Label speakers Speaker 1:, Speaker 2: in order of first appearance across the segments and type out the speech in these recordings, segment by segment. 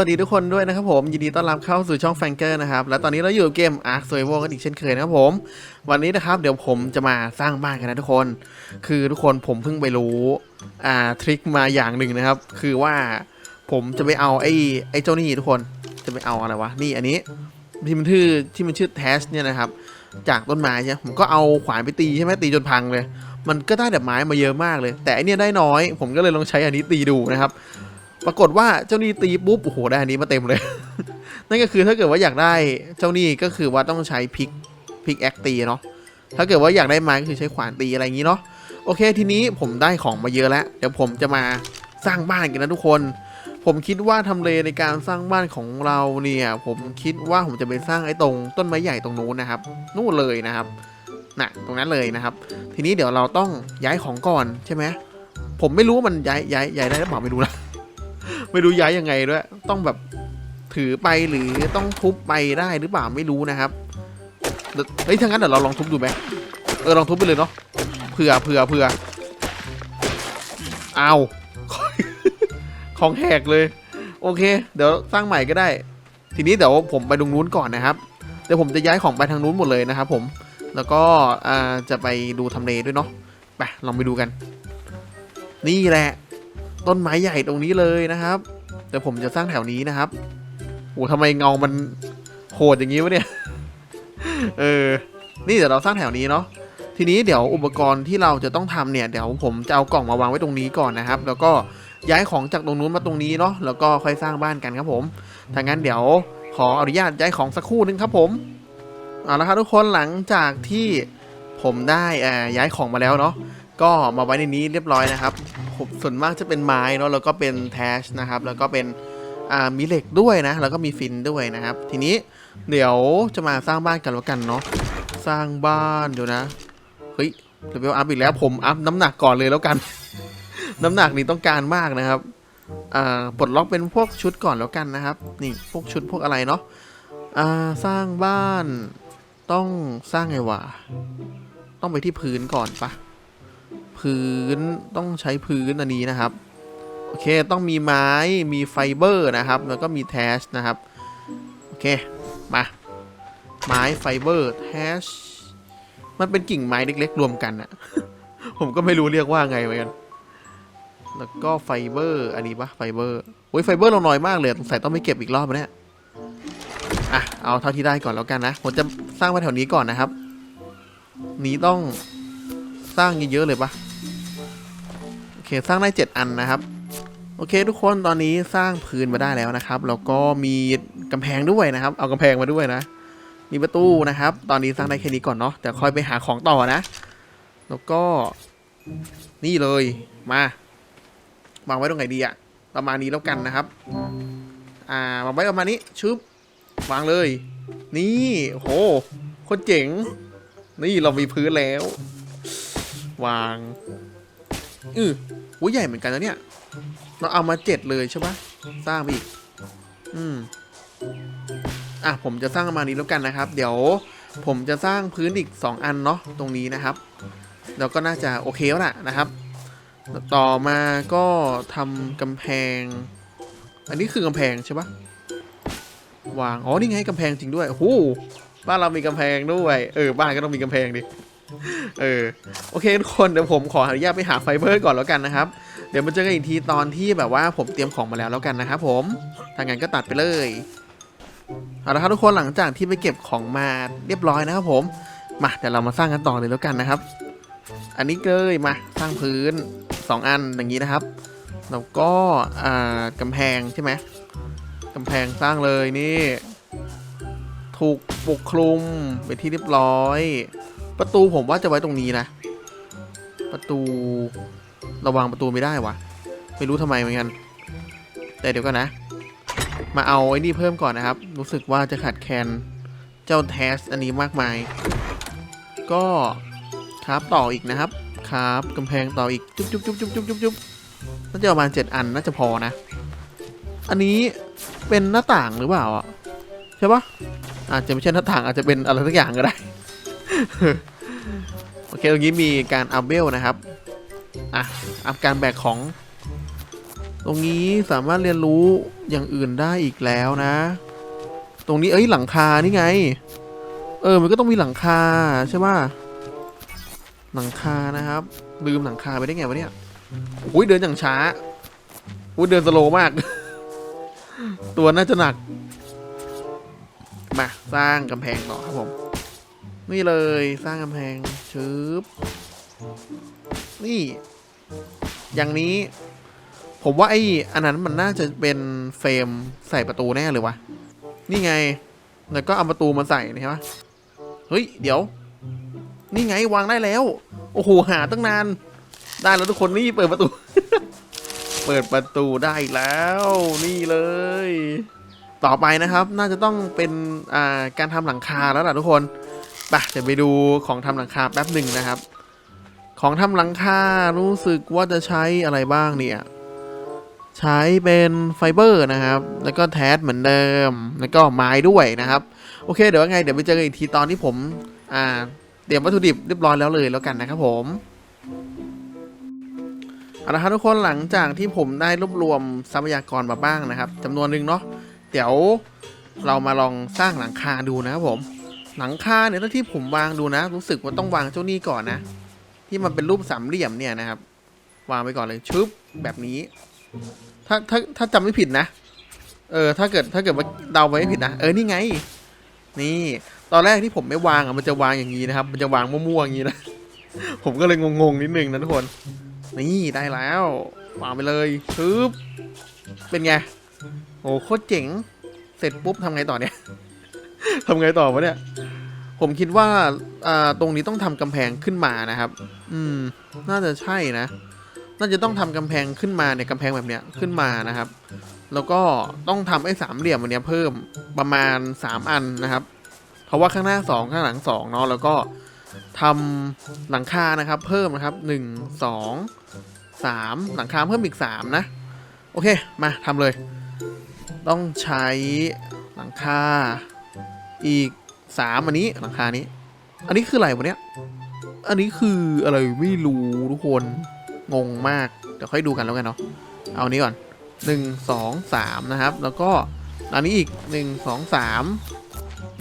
Speaker 1: วัสดีทุกคนด้วยนะครับผม ยินดีต้อนรับเข้าสู่ช่องแฟงเกอร์นะครับ และตอนนี้เราอยู่เกม Ark s u r v i v a l กันอีกเช่นเคยนะครับผม วันนี้นะครับเดี๋ยวผมจะมาสร้างบ้านกันนะทุกคน คือทุกคนผมเพิ่งไปรู้อ่าทริคมาอย่างหนึ่งนะครับ คือว่าผมจะไปเอาไอ้ไอ้เจ้านี่ทุกคนจะไปเอาอะไรวะนี่อันนี้ที่มันชื่อที่มันชื่อแทสเนี่ยนะครับ จากต้นไม้ใช่ไหมผมก็เอาขวานไปตีใช่ไหมตีจนพังเลย มันก็ได้แบบไม้มาเยอะมากเลย แต่อันนี้ได้น้อย ผมก็เลยลองใช้อันนี้ตีดูนะครับ ปรากฏว่าเจ้านี่ตีปุ๊บโอ้โหได้อันนี้มาเต็มเลย นั่นก็คือถ้าเกิดว่าอยากได้เจ้านี่ก็คือว่าต้องใช้พิกพิกแอคตีเนาะถ้าเกิดว่าอยากได้ไม้ก็คือใช้ขวานตีอะไรอย่างนี้เนาะโอเค ทีนี้ผมได้ของมาเยอะแล้ว เดี๋ยวผมจะมาสร้างบ้านกันนะทุกคน ผมคิดว่าทำเลในการสร้างบ้านของเราเนี่ย ผมคิดว่าผมจะไปสร้างไอ้ตรง ต้นไม้ใหญ่ตรงนู้นนะครับ นู่นเลยนะครับน่ะตรงนั้นเลยนะครับ ทีนี้เดี๋ยวเราต้องย้ายของก่อนใช่ไหมผมไม่รู้ว่ามันย้ายย้ายย้ายได้หรือเปล่าไม่รู้นะ ไม่รู้ย้ายยังไงด้วย ต้องแบบถือไปหรือต้องทุบไปได้หรือเปล่าไม่รู้นะครับเดี๋ยวเฮ้ยถ้างั้นเดี๋ยวเราลองทุบดูไหมเออลองทุบไปเลยเนาะเผื่อเผื่อเผื่อเอาของแหกเลย โอเค เดี๋ยวสร้างใหม่ก็ได้ ทีนี้เดี๋ยวผมไปตรงนู้นก่อนนะครับเดี๋ยวผมจะย้ายของไปทางนู้นหมดเลยนะครับ ผมแล้วก็จะไปดูทำเลด้วยเนาะไปลองไปดูกัน นี่แหละ ต้นไม้ใหญ่ตรงนี้เลยนะครับเดี๋ยวผมจะสร้างแถวนี้นะครับโอ้ทำไมเงามันโหดอย่างนี้วะเนี่ย เออ นี่เดี๋ยวเราสร้างแถวนี้เนาะ ทีนี้เดี๋ยวอุปกรณ์ที่เราจะต้องทำเนี่ย เดี๋ยวผมจะเอากล่องมาวางไว้ตรงนี้ก่อนนะครับ แล้วก็ย้ายของจากตรงนู้นมาตรงนี้เนาะ แล้วก็ค่อยสร้างบ้านกันครับผม ถ้างั้นเดี๋ยวขออนุญาตย้ายของสักครู่นึงครับผม เอาละครับทุกคนหลังจากที่ผมได้ย้ายของมาแล้วเนาะ ก็มาไว้ในนี้เรียบร้อยนะครับผมส่วนมากจะเป็นไม้เนาะแล้วก็เป็นแทชนะครับแล้วก็เป็นอ่ามีเหล็กด้วยนะ แล้วก็มีฟินด้วยนะครับ ทีนี้เดี๋ยวจะมาสร้างบ้านกันแล้วกันเนาะสร้างบ้านเดี๋ยวนะเฮ้ยเลเวลอัพอีกแล้วผมอัพน้ำหนักก่อนเลยแล้วกัน น้ำหนักนี่ต้องการมากนะครับอ่าปลดล็อกเป็นพวกชุดก่อนแล้วกันนะครับ นี่พวกชุดพวกอะไรเนาะอ่าสร้างบ้านต้องสร้างไงวะต้องไปที่พื้นก่อนปะ พื้นต้องใช้พื้นอันนี้นะครับ โอเคต้องมีไม้มีไฟเบอร์นะครับ แล้วก็มีแทชนะครับ โอเค มา ไม้ไฟเบอร์แทชมันเป็นกิ่งไม้เล็กๆ รวมกันอะผมก็ไม่รู้เรียกว่าไงเหมือนกัน แล้วก็ไฟเบอร์อันนี้ปะไฟเบอร์โอ้ยไฟเบอร์เราน้อยมากเลยสงสัยต้องไปเก็บอีกรอบเนี่ยอะเอาเท่าที่ได้ก่อนแล้วกันนะ ผมจะสร้างไว้แถวนี้ก่อนนะครับ นี้ต้องสร้างเยอะๆเลยปะ เคสร้างได้เจ็ดอันนะครับ โอเค ทุกคนตอนนี้สร้างพื้นมาได้แล้วนะครับ แล้วก็มีกำแพงด้วยนะครับ เอากำแพงมาด้วยนะ มีประตูนะครับ ตอนนี้สร้างได้แค่นี้ก่อนเนาะแต่ค่อยไปหาของต่อนะ แล้วก็นี่เลยมาวางไว้ตรงไหนดีอะประมาณนี้แล้วกันนะครับ อ่าวางไว้ประมาณนี้ชึบวางเลย นี่โหคตรเจ๋ง นี่เรามีพื้นแล้ว วางอือ หูใหญ่เหมือนกันนะเนี่ย เราเอามาเจ็ดเลยใช่ปะสร้างไปอีก อืม อะผมจะสร้างประมาณนี้แล้วกันนะครับ เดี๋ยวผมจะสร้างพื้นอีก 2 อันเนาะตรงนี้นะครับ แล้วก็น่าจะโอเคแล้วล่ะนะครับ ต่อมาก็ทำกำแพง อันนี้คือกำแพงใช่ปะวาง อ๋อ นี่ไงกำแพงจริงด้วย โอ้โห บ้านเรามีกำแพงด้วย เออ บ้านก็ต้องมีกำแพงดิ เออโอเคทุกคนเดี๋ยวผมขออนุญาตไปหาไฟเบอร์ก่อนแล้วกันนะครับ เดี๋ยวมาเจอกันอีกทีตอนที่แบบว่าผมเตรียมของมาแล้วแล้วกันนะครับผมถ้างั้นก็ตัดไปเลยเอาละครับทุกคนหลังจากที่ไปเก็บของมาเรียบร้อยนะครับผมมาเดี๋ยวเรามาสร้างกันต่อเลยแล้วกันนะครับ อันนี้เลยมาสร้างพื้น 2 อันอย่างนี้นะครับแล้วก็อ่ากำแพงใช่ไหมกำแพงสร้างเลยนี่ ถูกปกคลุมไปนที่เรียบร้อย ประตูผมว่าจะไว้ตรงนี้นะ ประตูระวังประตูไม่ได้วะ ไม่รู้ทำไมเหมือนกัน แต่เดี๋ยวกันนะ มาเอาไอ้นี่เพิ่มก่อนนะครับ รู้สึกว่าจะขาดแคลนเจ้าแทสอันนี้มากมาย ก็ครับต่ออีกนะครับ ครับกำแพงต่ออีก จุ๊บจุ๊บจุ๊บจุ๊บจุ๊บจุ๊บจุ๊บน่าจะประมาณเจ็ดอันน่าจะพอนะ อันนี้เป็นหน้าต่างหรือเปล่าอะใช่ปะอาจจะไม่ใช่หน้าต่างอาจจะเป็นอะไรสักอย่างก็ได้ โอเคตรงนี้มีการอัพเวลนะครับ อะ อัพการแบกของ ตรงนี้สามารถเรียนรู้อย่างอื่นได้อีกแล้วนะ ตรงนี้เอ้ยหลังคานี่ไง เออ มันก็ต้องมีหลังคาใช่ป่ะ หลังคานะครับ ลืมหลังคาไปได้ไงวะเนี่ยอุ้ยเดินอย่างช้าอุ้ยเดินสโลมาก ตัวน่าจะหนัก มาสร้างกำแพงต่อครับผม นี่เลยสร้างกำแพงชึบนี่ อย่างนี้ ผมว่าไอ้อันนั้นมันน่าจะเป็นเฟรมใส่ประตูแน่เลยวะนี่ไง แล้วก็เอาประตูมาใส่นะใช่ปะเฮ้ย เดี๋ยว นี่ไงวางได้แล้ว โอ้โหหาตั้งนาน ได้แล้วทุกคนนี่เปิดประตู เปิดประตูได้แล้ว นี่เลย ต่อไปนะครับ น่าจะต้องเป็นอ่าการทำหลังคาแล้วล่ะทุกคน ไปเดี๋ยวไปดูของทำหลังคาแป๊บหนึ่งนะครับ ของทำหลังคารู้สึกว่าจะใช้อะไรบ้างเนี่ย ใช้เป็นไฟเบอร์นะครับ แล้วก็แทสเหมือนเดิม แล้วก็ไม้ด้วยนะครับ โอเค เดี๋ยวไง เดี๋ยวไปเจอกันอีกทีตอนที่ผม อ่า เตรียมวัตถุดิบเรียบร้อยแล้วเลยแล้วกันนะครับผมเอาละครับทุกคนหลังจากที่ผมได้รวบรวมทรัพยากรมาบ้างนะครับจำนวนหนึ่งเนาะเดี๋ยวเรามาลองสร้างหลังคาดูนะครับผม หลังคาเนี่ยถ้าที่ผมวางดูนะ รู้สึกว่าต้องวางเจ้านี่ก่อนนะ ที่มันเป็นรูปสามเหลี่ยมเนี่ยนะครับ วางไปก่อนเลยชึบแบบนี้ ถ้าถ้าถ้าจำไม่ผิดนะ เออ ถ้าเกิดถ้าเกิดว่าเดาไปไม่ผิดนะ เออ นี่ไง นี่ ตอนแรกที่ผมไม่วางอะมันจะวางอย่างนี้นะครับ มันจะวางมั่วๆอย่างนี้นะ ผมก็เลยงงๆนิดนึงนะทุกคน นี่ได้แล้ว วางไปเลยชึบเป็นไง โอ้โคตรเจ๋ง เสร็จปุ๊บทำไงต่อเนี่ย ทำไงต่อวะเนี่ย ผมคิดว่าตรงนี้ต้องทำกำแพงขึ้นมานะครับ อืม น่าจะใช่นะ น่าจะต้องทำกำแพงขึ้นมาเนี่ยกำแพงแบบเนี้ยขึ้นมานะครับ แล้วก็ต้องทำไอ้สามเหลี่ยมอันเนี้ยเพิ่มประมาณ 3 อันนะครับ เพราะว่าข้างหน้า 2 ข้างหลัง2เนาะแล้วก็ทำหลังคานะครับ เพิ่มนะครับ 1 2 3 หลังคาเพิ่มอีก 3 นะ โอเค มาทำเลย ต้องใช้หลังคาอีก 3อันนี้หลังคานี้ อันนี้คืออะไรวะเนี้ย อันนี้คืออะไรไม่รู้ทุกคนงงมาก เดี๋ยวค่อยดูกันแล้วกันเนาะ เอานี้ก่อนหนึ่งสองสามนะครับ แล้วก็อันนี้อีกหนึ่งสองสาม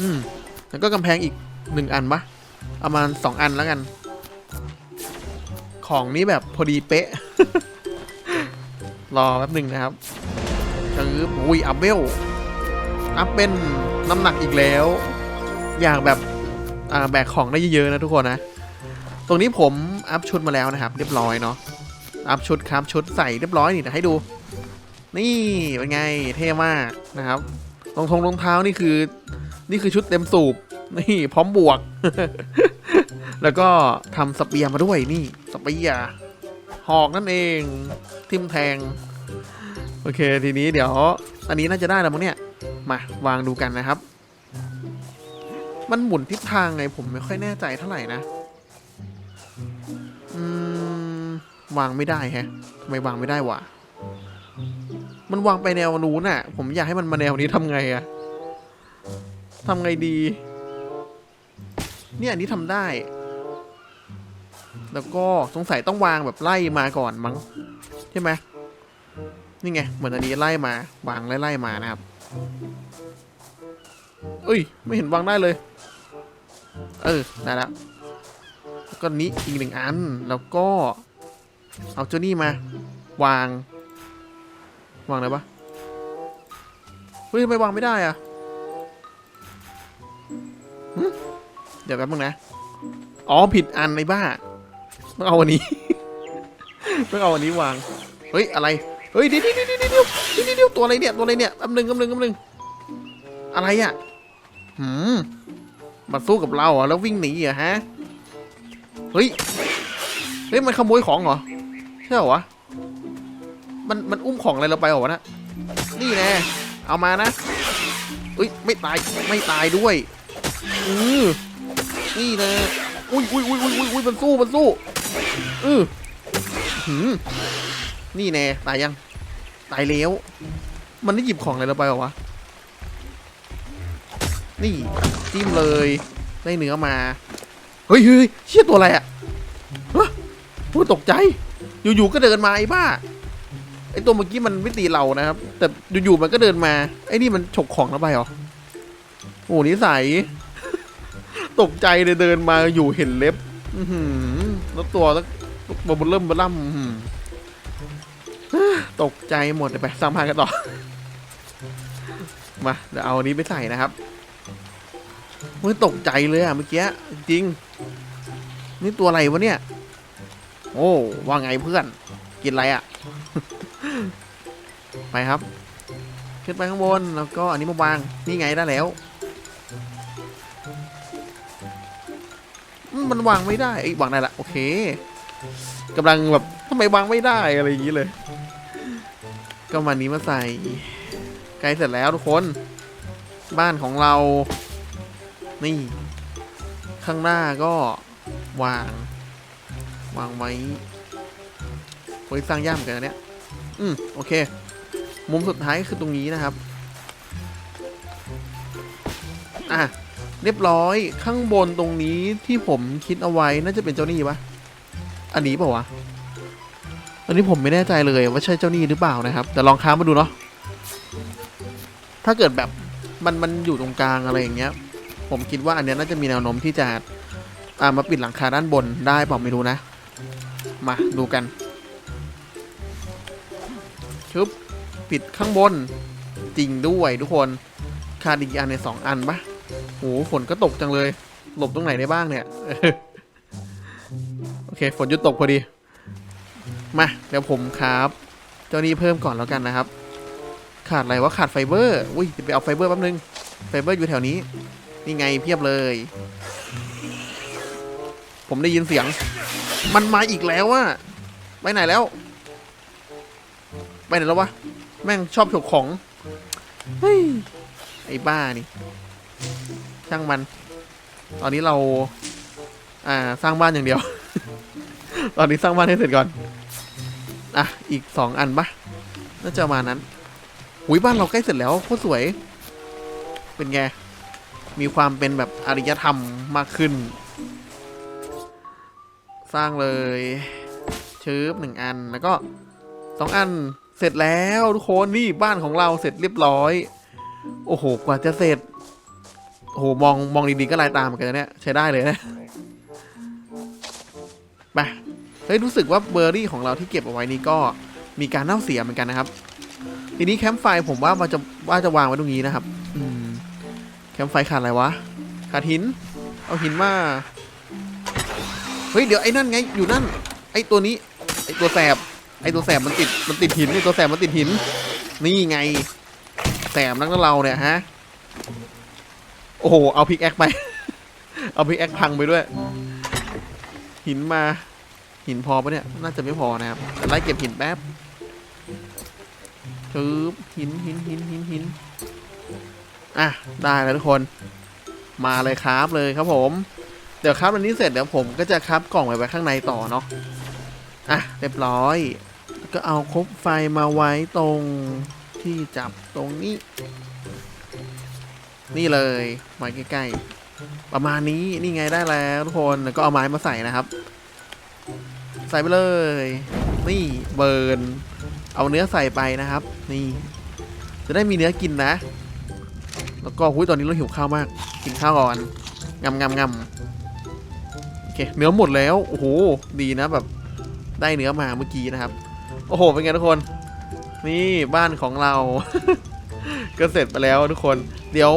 Speaker 1: อืมแล้วก็กำแพงอีกหนึ่งอันปะประมาณสองอันแล้วกัน ของนี้แบบพอดีเป๊ะ รอแป๊บหนึ่งนะครับคืออุ้ยอัพเวลอัพเป็นน้ำหนักอีกแล้ว อยากแบบแบกของได้เยอะๆนะทุกคนนะ ตรงนี้ผมอัพชุดมาแล้วนะครับ เรียบร้อยเนาะ อัพชุดครับชุดใส่เรียบร้อยนี่เดี๋ยวให้ดู นี่เป็นไงเท่มากนะครับ รองทงรองเท้านี่คือ นี่คือชุดเต็มสูบ นี่พร้อมบวก แล้วก็ทำสเปียร์มาด้วยนี่สเปียร์หอกนั่นเอง ทิมแทง โอเคทีนี้เดี๋ยว อันนี้น่าจะได้แล้วมั้งเนี่ย มาวางดูกันนะครับ มันหมุนทิศทางไงผมไม่ค่อยแน่ใจเท่าไหร่นะ อืม วางไม่ได้แฮะทำไมวางไม่ได้วะ มันวางไปแนวนู้นน่ะ ผมอยากให้มันมาแนวนี้ทำไงอะทำไงดี เนี่ยอันนี้ทำได้ แล้วก็สงสัยต้องวางแบบไล่มาก่อนมั้งใช่ไหมนี่ไง เหมือนอันนี้ไล่มา วางไล่ๆมานะครับเอ้ย ไม่เห็นวางได้เลย เออได้แล้วแล้วก็นี้อีกหนึ่งอัน แล้วก็ เอาเจ้านี่มา วาง วางไหนปะเฮ้ยทำไมวางไม่ได้อะเดี๋ยวแป๊บนึงนะ อ๋อผิดอันในบ้าต้องเอาอันนี้ต้องเอาอันนี้วาง เฮ้ยอะไร เฮ้ยเดี๋ยวเดี๋ยวเดี๋ยวเดี๋ยวเดี๋ยวเดี๋ยวเดี๋ยวตัวอะไรเนี่ยตัวอะไรเนี่ยแป๊บนึงแป๊บนึงแป๊บนึงอะไรอะหืม มาสู้กับเราเหรอแล้ววิ่งหนีเหรอฮะเฮ้ยเฮ้ยมันขโมยของเหรอใช่เหรอวะมันมันอุ้มของอะไรเราไปเหรอวะนะนี่แน่เอามานะอุ้ยไม่ตายไม่ตายด้วยอือนี่นะอุ้ยอุ้ยอุ้ยอุ้ยอุ้ยอุ้ยมันสู้มันสู้อือหืมนี่แน่ตายยังตายแล้วมันได้หยิบของอะไรเราไปเหรอวะ นี่จิ้มเลยได้เนื้อมา เฮ้ยเฮ้ยเชี่ยตัวอะไรอะฮะพูดตกใจ อยู่ๆก็เดินมาไอ้บ้าไอไอตัวเมื่อกี้มันไม่ตีเรานะครับ แต่อยู่ๆมันก็เดินมา ไอ้นี่มันฉกของเราไปหรอโอ้นิสัย ตกใจเลยเดินมาอยู่เห็นเล็บ อืแล้วตัวแล้วบนเริ่มบนล่ำตกใจหมดไปสางพานกันต่อ มา เดี๋ยวเอาอันนี้ไปใส่นะครับ ฮ้ยตกใจเลยอะเมื่อกี้จริง นี่ตัวอะไรวะเนี่ย โอ้ว่าไงเพื่อน กินอะไรอะไปครับ ขึ้นไปข้างบนแล้วก็อันนี้มาวางนี่ไงได้แล้วมันวางไม่ได้ไอ้วางได้ละโอเคกำลังแบบทำไมวางไม่ได้อะไรอย่างนี้เลย ก็มานี้มาใส่ใกลเสร็จแล้วทุกคน บ้านของเรา นี่ ข้างหน้าก็วาง วางไว้โอ้ยสร้างย่ามกันนะเนี่ยอืมโอเค มุมสุดท้ายคือตรงนี้นะครับ อะ เรียบร้อยข้างบนตรงนี้ที่ผมคิดเอาไว้น่าจะเป็นเจ้าหนี้ปะอันนี้เปล่าวะ อันนี้ผมไม่แน่ใจเลยว่าใช่เจ้าหนี้หรือเปล่านะครับ แต่ลองค้ามาดูเนาะถ้าเกิดแบบมันมันอยู่ตรงกลางอะไรอย่างเงี้ย ผมคิดว่าอันเนี้ยน่าจะมีแนวโน้มที่จะอ่ามาปิดหลังคาด้านบนได้เปล่าไม่รู้นะ มาดูกันชึบปิดข้างบนจริงด้วยทุกคนขาดอีกอันในสองอันปะโหฝนก็ตกจังเลย หลบตรงไหนได้บ้างเนี่ยโอเค ฝนหยุดตกพอดี มาเดี๋ยวผมครับ เจ้านี้เพิ่มก่อนแล้วกันนะครับ ขาดอะไรวะขาดไฟเบอร์ อุ้ยไปเอาไฟเบอร์แป๊บนึง ไฟเบอร์อยู่แถวนี้ นี่ไงเพียบเลย ผมได้ยินเสียง มันมาอีกแล้วอะไปไหนแล้ว ไปไหนแล้ววะ แม่งชอบฉกของ เฮ้ย ไอ้บ้านี่ ช่างมัน ตอนนี้เรา อ่า สร้างบ้านอย่างเดียว ตอนนี้สร้างบ้านให้เสร็จก่อน อะ อีกสองอันปะน่าจะมานั้นหุยบ้านเราใกล้เสร็จแล้วโคตรสวย เป็นไง มีความเป็นแบบอารยธรรมมากขึ้น สร้างเลยชื้บหนึ่งอันแล้วก็สองอันเสร็จแล้วทุกคนนี่บ้านของเราเสร็จเรียบร้อย โอ้โห กว่าจะเสร็จโอ้โหมองมองดีๆก็ลายตามเหมือนกันเนี่ยใช้ได้เลยนะไปเฮ้ยรู้สึกว่าเบอร์รี่ของเราที่เก็บเอาไว้นี่ก็มีการเน่าเสียเหมือนกันนะครับ ทีนี้แคมป์ไฟผมว่ามันจะว่าจะวางไว้ตรงนี้นะครับ แคมไฟขาดอะไรวะ ขาดหิน เอาหินมา เฮ้ย เดี๋ยวไอ้นั่นไง อยู่นั่น ไอ้ตัวนี้ ไอ้ตัวแสบ ไอ้ตัวแสบมันติด มันติดหินไอ้ตัวแสบมันติดหิน นี่ไง แสบนักเราเนี่ยฮะ โอ้โห เอาพิกแอคไป เอาพิกแอคพังไปด้วย หินมา หินพอปะเนี่ย น่าจะไม่พอนะครับแต่ไล่เก็บหินแป๊บชืบหินหินหินหินหิน อะได้แล้วทุกคนมาเลยครับเลยครับผม เดี๋ยวครับอันนี้เสร็จเดี๋ยวผมก็จะครับกล่องไว้ไว้ข้างในต่อเนาะอะเรียบร้อย ก็เอาคบไฟมาไว้ตรงที่จับตรงนี้ นี่เลยไว้ใกล้ๆประมาณนี้นี่ไงได้แล้วทุกคนแล้วก็เอาไม้มาใส่นะครับ ใส่ไปเลย นี่เบิร์นเอาเนื้อใส่ไปนะครับ นี่ จะได้มีเนื้อกินนะ แล้วก็หุ้ยตอนนี้เราหิวข้าวมาก กินข้าวก่อนงำงำงำโอเคเนื้อหมดแล้ว โอ้โห ดีนะแบบ ได้เนื้อมาเมื่อกี้นะครับ โอ้โห เป็นไงทุกคน นี่บ้านของเรา ก็เสร็จไปแล้วทุกคน เดี๋ยว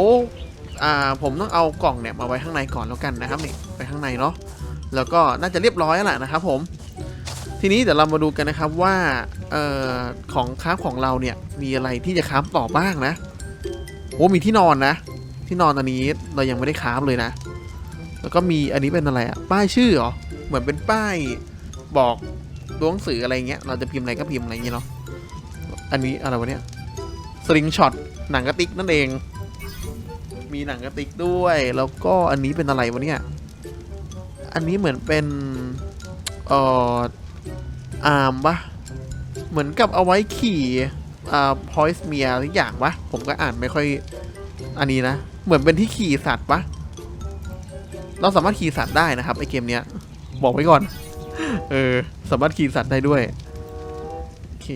Speaker 1: อ่า ผมต้องเอากล่องเนี่ยมาไว้ข้างในก่อนแล้วกันนะครับนี่ไปข้างในเนาะ แล้วก็น่าจะเรียบร้อยแล้วล่ะนะครับ ผม ทีนี้เดี๋ยวเรามาดูกันนะครับว่า เอ่อ ของคราฟของเราเนี่ย มีอะไรที่จะคราฟต่อบ้างนะ อ้มีที่นอนนะ ที่นอนอันนี้เรายังไม่ได้คราฟเลยนะ แล้วก็มีอันนี้เป็นอะไรอะป้ายชื่อเหรอ เหมือนเป็นป้ายบอกตัวหนังสืออะไรเงี้ย เราจะพิมพ์อะไรก็พิมพ์อะไรเงี้ยเนาะ อันนี้อะไรวะเนี่ยสลิงช็อตหนังกระติกนั่นเอง มีหนังกระติกด้วย แล้วก็อันนี้เป็นอะไรวะเนี่ย อันนี้เหมือนเป็นเอ่ออาร์มปะเหมือนกับเอาไว้ขี่ อ่าพอยส์เมียทุกอย่างปะผมก็อ่านไม่ค่อย อันนี้นะ เหมือนเป็นที่ขี่สัตว์ปะเราสามารถขี่สัตว์ได้นะครับไอเกมเนี้ย บอกไว้ก่อน เออ สามารถขี่สัตว์ได้ด้วยโอเค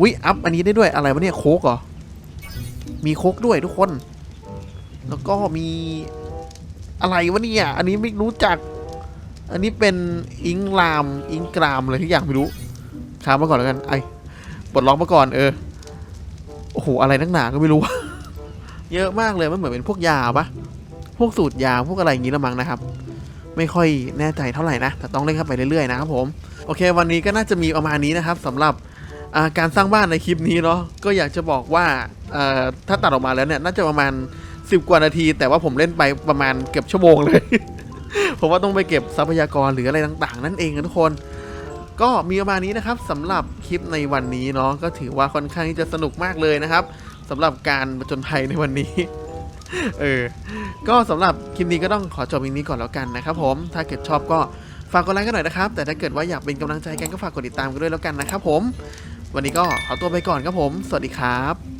Speaker 1: วิอัพอันนี้ได้ด้วยอะไรวะเนี่ยโคกเหรอ มีโคกด้วยทุกคน แล้วก็มีอะไรวะเนี่ย อันนี้ไม่รู้จัก อันนี้เป็นอิงลาม อิงกรามอะไรทุกอย่างไม่รู้ค้ามาก่อนแล้วกัน ไอปลดล็อกมาก่อนเออ โอ้โห อะไรนักหนาก็ไม่รู้ เยอะมากเลยมันเหมือนเป็นพวกยาปะพวกสูตรยาพวกอะไรอย่างนี้ละมั้งนะครับ ไม่ค่อยแน่ใจเท่าไหร่นะ แต่ต้องเล่นเข้าไปเรื่อยๆนะครับผมโอเค วันนี้ก็น่าจะมีประมาณนี้นะครับสำหรับการสร้างบ้านในคลิปนี้เนาะก็อยากจะบอกว่าถ้าตัดออกมาแล้วเนี่ยน่าจะประมาณ 10 กว่านาที แต่ว่าผมเล่นไปประมาณเกือบชั่วโมงเลย ผมว่าต้องไปเก็บทรัพยากรหรืออะไรต่าง ๆ นั่นเองนะทุกคน ก็มีประมาณนี้นะครับสำหรับคลิปในวันนี้เนาะก็ถือว่าค่อนข้างที่จะสนุกมากเลยนะครับสำหรับการผจนภัยในวันนี้ เออ ก็สำหรับคลิปนี้ก็ต้องขอจบอย่างนี้ก่อนแล้วกันนะครับ ผม ถ้าเกิดชอบก็ฝากกดไลค์กันหน่อยนะครับ แต่ถ้าเกิดว่าอยากเป็นกำลังใจกันก็ฝากกดติดตามกันด้วยแล้วกันนะครับผม วันนี้ก็ขอตัวไปก่อนครับผม สวัสดีครับ